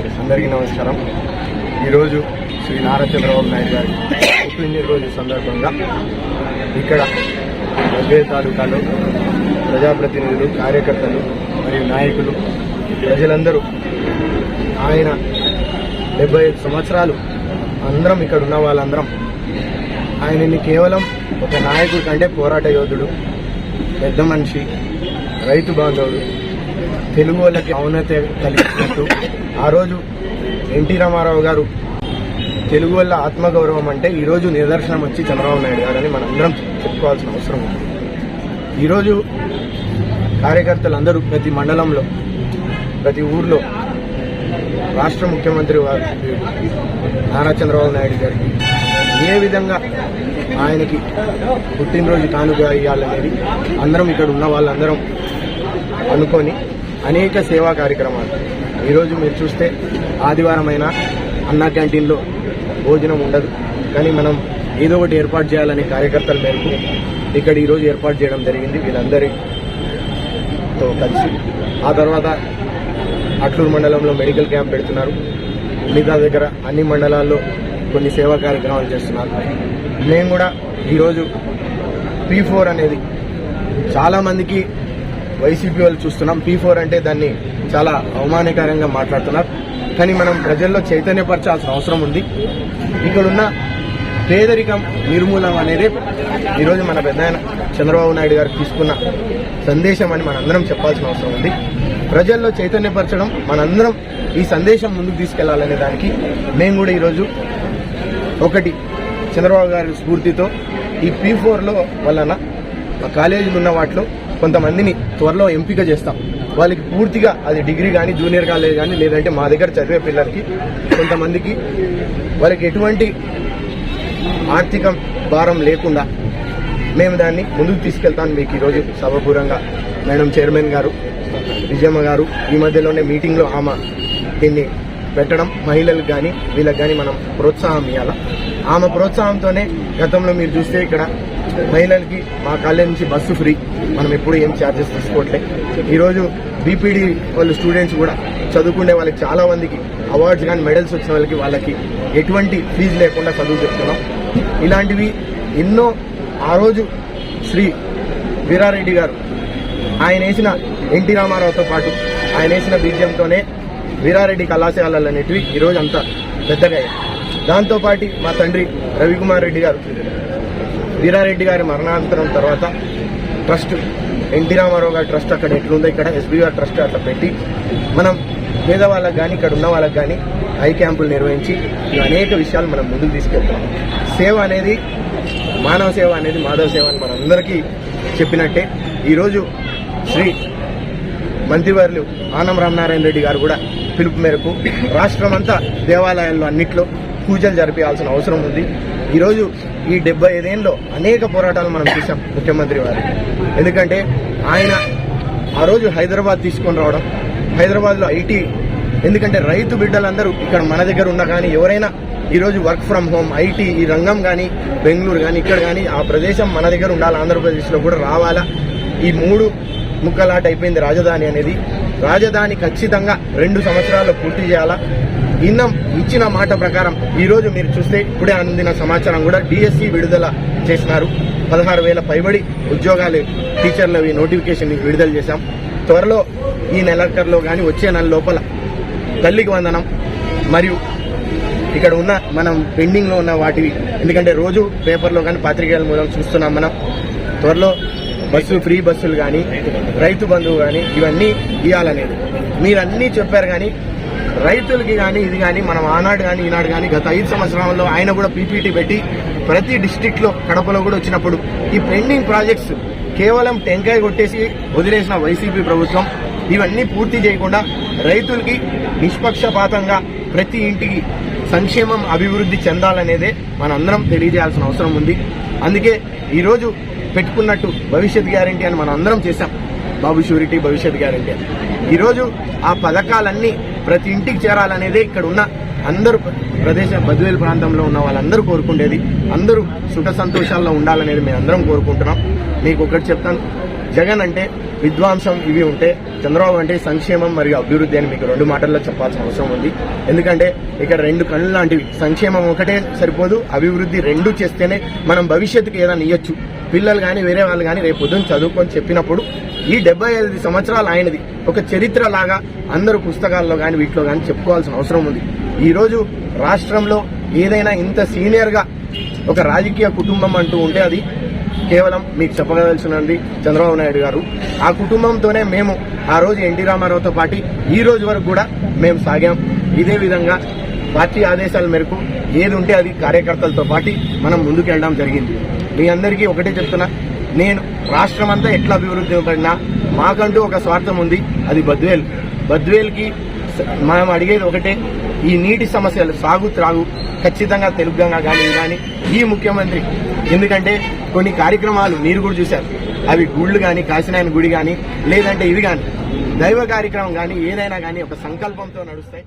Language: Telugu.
అందరికీ నమస్కారం. ఈరోజు శ్రీ నారా చంద్రబాబు నాయుడు గారి పుట్టినరోజు సందర్భంగా ఇక్కడ మధ్య తాలూకాలో ప్రజాప్రతినిధులు కార్యకర్తలు మరియు నాయకులు ప్రజలందరూ ఆయన డెబ్బై ఐదు సంవత్సరాలు అందరం ఇక్కడ ఉన్న వాళ్ళందరం ఆయనని కేవలం ఒక నాయకుడి కంటే పోరాట యోధుడు పెద్ద మనిషి రైతు బాంధవుడు తెలుగు వాళ్ళకి ఔన్నత కలిగినట్టు. ఆ రోజు ఎన్టీ రామారావు గారు తెలుగు వాళ్ళ ఆత్మగౌరవం అంటే ఈరోజు నిదర్శనం వచ్చి చంద్రబాబు నాయుడు గారు అని మనందరం చెప్పుకోవాల్సిన అవసరం ఉంది. ఈరోజు కార్యకర్తలందరూ ప్రతి మండలంలో ప్రతి ఊర్లో రాష్ట్ర ముఖ్యమంత్రి వారు నారా చంద్రబాబు నాయుడు గారికి ఏ విధంగా ఆయనకి పుట్టినరోజు కానుక ఇవ్వాలనేది అందరం ఇక్కడ ఉన్న వాళ్ళందరం అనుకొని అనేక సేవా కార్యక్రమాలు. ఈరోజు మీరు చూస్తే ఆదివారమైన అన్నా క్యాంటీన్లో భోజనం ఉండదు. కానీ మనం ఏదో ఒకటి ఏర్పాటు చేయాలనే కార్యకర్తల మేరకు ఇక్కడ ఈరోజు ఏర్పాటు చేయడం జరిగింది. వీళ్ళందరితో కలిసి. ఆ తర్వాత అట్లూరు మండలంలో మెడికల్ క్యాంప్ పెడుతున్నారు. మిగతా దగ్గర అన్ని మండలాల్లో కొన్ని సేవా కార్యక్రమాలు చేస్తున్నారు. మేము కూడా ఈరోజు పీ ఫోర్ అనేది చాలామందికి వైసీపీ వాళ్ళు చూస్తున్నాం. పీ ఫోర్ అంటే దాన్ని చాలా అవమానకరంగా మాట్లాడుతున్నారు. కానీ మనం ప్రజల్లో చైతన్యపరచాల్సిన అవసరం ఉంది. ఇక్కడున్న పేదరికం నిర్మూలన అనేది ఈరోజు మన పెద్ద చంద్రబాబు నాయుడు గారు తీసుకున్న సందేశం అని మనందరం చెప్పాల్సిన అవసరం ఉంది. ప్రజల్లో చైతన్యపరచడం మనందరం ఈ సందేశం ముందుకు తీసుకెళ్ళాలనే దానికి మేము కూడా ఈరోజు ఒకటి చంద్రబాబు గారి స్ఫూర్తితో ఈ పీ ఫోర్లో వలన మా కాలేజీలు ఉన్న వాటిలో కొంతమందిని త్వరలో ఎంపిక చేస్తాం. వాళ్ళకి పూర్తిగా అది డిగ్రీ కానీ జూనియర్ కాలేజ్ కానీ లేదంటే మా దగ్గర చదివే పిల్లలకి కొంతమందికి వాళ్ళకి ఎటువంటి ఆర్థిక భారం లేకుండా మేము దాన్ని ముందుకు తీసుకెళ్తాను మీకు ఈరోజు సభపూర్వంగా. మేడం చైర్మన్ గారు విజయమ్మ గారు ఈ మధ్యలోనే మీటింగ్లో ఆమె దీన్ని పెట్టడం మహిళలకు కానీ వీళ్ళకి కానీ మనం ప్రోత్సాహం ఇవ్వాలా ఆమె ప్రోత్సాహంతోనే గతంలో మీరు చూస్తే ఇక్కడ మహిళలకి మా కాలేజ్ నుంచి బస్సు ఫ్రీ. మనం ఎప్పుడు ఏం ఛార్జెస్ తీసుకోవట్లే. ఈరోజు బీపీడీ వాళ్ళు స్టూడెంట్స్ కూడా చదువుకునే వాళ్ళకి చాలా మందికి అవార్డ్స్ కానీ మెడల్స్ వచ్చిన వాళ్ళకి వాళ్ళకి ఎటువంటి ఫీజు లేకుండా చదువు చెప్తున్నాం. ఇలాంటివి ఎన్నో ఆ రోజు శ్రీ వీరారెడ్డి గారు ఆయన వేసిన ఎన్టీ రామారావుతో పాటు ఆయన వేసిన బీజంతోనే వీరారెడ్డి కళాశాలలు అనేటివి ఈరోజు అంత పెద్దగా దాంతోపాటు మా తండ్రి రవికుమార్ రెడ్డి గారు వీరారెడ్డి గారి మరణానంతరం తర్వాత ట్రస్ట్ ఎన్టీ రామారావు గారి ట్రస్ట్ అక్కడ ఎట్లుందో ఇక్కడ ఎస్బీఆర్ ట్రస్ట్ అట్లా పెట్టి మనం పేదవాళ్ళకి కానీ ఇక్కడ ఉన్న వాళ్ళకి కానీ ఐ క్యాంపులు నిర్వహించి ఈ అనేక విషయాలు మనం ముందుకు తీసుకెళ్తాం. సేవ అనేది మానవ సేవ అనేది మాధవ సేవ అని మనందరికీ చెప్పినట్టే. ఈరోజు శ్రీ మంత్రివర్యులు ఆనం రామనారాయణ రెడ్డి గారు కూడా పిలుపు మేరకు రాష్ట్రమంతా దేవాలయాల్లో అన్నిట్లో పూజలు జరిపించాల్సిన అవసరం ఉంది. ఈరోజు ఈ డెబ్బై ఐదేళ్ళలో అనేక పోరాటాలు మనం చూసాం ముఖ్యమంత్రి వారు. ఎందుకంటే ఆయన ఆ రోజు హైదరాబాద్ తీసుకొని రావడం హైదరాబాద్లో ఐటీ ఎందుకంటే రైతు బిడ్డలందరూ ఇక్కడ మన దగ్గర ఉన్నా కానీ ఎవరైనా ఈరోజు వర్క్ ఫ్రమ్ హోమ్ ఐటీ ఈ రంగం కానీ బెంగళూరు కానీ ఇక్కడ కానీ ఆ ప్రదేశం మన దగ్గర ఉండాలి ఆంధ్రప్రదేశ్లో కూడా రావాలా? ఈ మూడు ముక్కలాట అయిపోయింది రాజధాని అనేది. రాజధాని ఖచ్చితంగా రెండు సంవత్సరాల్లో పూర్తి చేయాలా? ఇన్నం ఇచ్చిన మాట ప్రకారం ఈరోజు మీరు చూస్తే ఇప్పుడే అందిన సమాచారం కూడా డిఎస్సి విడుదల చేసినారు. పదహారు వేల పైబడి ఉద్యోగాలు టీచర్లవి నోటిఫికేషన్ విడుదల చేశాం. త్వరలో ఈ నెలకర్లో కానీ వచ్చే నెల లోపల తల్లికి వందనం మరియు ఇక్కడ ఉన్న మనం పెండింగ్లో ఉన్న వాటివి ఎందుకంటే రోజు పేపర్లో కానీ పాత్రికేయుల మూలం చూస్తున్నాం మనం. త్వరలో బస్సు ఫ్రీ బస్సులు కానీ రైతు బంధువు కానీ ఇవన్నీ ఇవ్వాలనేది మీరు అన్నీ చెప్పారు కానీ రైతులకి కానీ ఇది కానీ మనం ఆనాడు కానీ ఈనాడు కానీ గత ఐదు సంవత్సరాల్లో ఆయన కూడా పీపీటీ పెట్టి ప్రతి డిస్టిక్లో కడపలో కూడా వచ్చినప్పుడు ఈ పెండింగ్ ప్రాజెక్ట్స్ కేవలం టెంకాయ కొట్టేసి వదిలేసిన వైసీపీ ప్రభుత్వం ఇవన్నీ పూర్తి చేయకుండా రైతులకి నిష్పక్షపాతంగా ప్రతి ఇంటికి సంక్షేమం అభివృద్ధి చెందాలనేదే మనందరం తెలియజేయాల్సిన అవసరం ఉంది. అందుకే ఈరోజు పెట్టుకున్నట్టు భవిష్యత్ గ్యారంటీ అని మనం అందరం చేశాం. బాబు షూరిటీ భవిష్యత్ గ్యారంటీ అని. ఈరోజు ఆ పథకాలన్నీ ప్రతి ఇంటికి చేరాలనేదే ఇక్కడ ఉన్న అందరూ ప్రదేశ బద్వేల్ ప్రాంతంలో ఉన్న వాళ్ళందరూ కోరుకుండేది. అందరూ సుఖ సంతోషాల్లో ఉండాలనేది మేము అందరం కోరుకుంటున్నాం. మీకు ఒకటి చెప్తాను. జగన్ అంటే విద్వాంసం ఇవి ఉంటే చంద్రబాబు అంటే సంక్షేమం మరియు అభివృద్ధి అని మీకు రెండు మాటల్లో చెప్పాల్సిన అవసరం ఉంది. ఎందుకంటే ఇక్కడ రెండు కళ్ళు లాంటివి. సంక్షేమం ఒకటే సరిపోదు అభివృద్ధి రెండు చేస్తేనే మనం భవిష్యత్తుకి ఏదైనా ఇవ్వచ్చు పిల్లలు కానీ వేరే వాళ్ళు కానీ రేపు పొద్దున్న చదువుకొని చెప్పినప్పుడు ఈ డెబ్బై ఐదు సంవత్సరాలు ఆయనది. ఒక చరిత్ర లాగా అందరూ పుస్తకాల్లో కానీ వీటిలో కానీ చెప్పుకోవాల్సిన అవసరం ఉంది. ఈరోజు రాష్ట్రంలో ఏదైనా ఇంత సీనియర్గా ఒక రాజకీయ కుటుంబం అంటూ ఉంటే అది కేవలం మీకు చెప్పగలసినది చంద్రబాబు నాయుడు గారు. ఆ కుటుంబంతోనే మేము ఆ రోజు ఎన్టీ రామారావుతో పాటు ఈ రోజు వరకు కూడా మేము సాగాం. ఇదే విధంగా పార్టీ ఆదేశాల మేరకు ఏది ఉంటే అది కార్యకర్తలతో పాటు మనం ముందుకెళ్ళడం జరిగింది. మీ అందరికీ ఒకటే చెప్తున్నా నేను రాష్ట్రం అంతా ఎట్లా అభివృద్ధి పడినా మాకంటూ ఒక స్వార్థం ఉంది అది బద్వేల్. బద్వేల్కి మనం అడిగేది ఒకటే ఈ నీటి సమస్యలు సాగు త్రాగు ఖచ్చితంగా తెలుగుగా కానీ కానీ ఈ ముఖ్యమంత్రి. ఎందుకంటే కొన్ని కార్యక్రమాలు మీరు కూడా చూశారు. అవి గుళ్ళు కానీ కాశీనాయన గుడి కానీ లేదంటే ఇవి కానీ దైవ కార్యక్రమం కానీ ఏదైనా కానీ ఒక సంకల్పంతో నడుస్తాయి.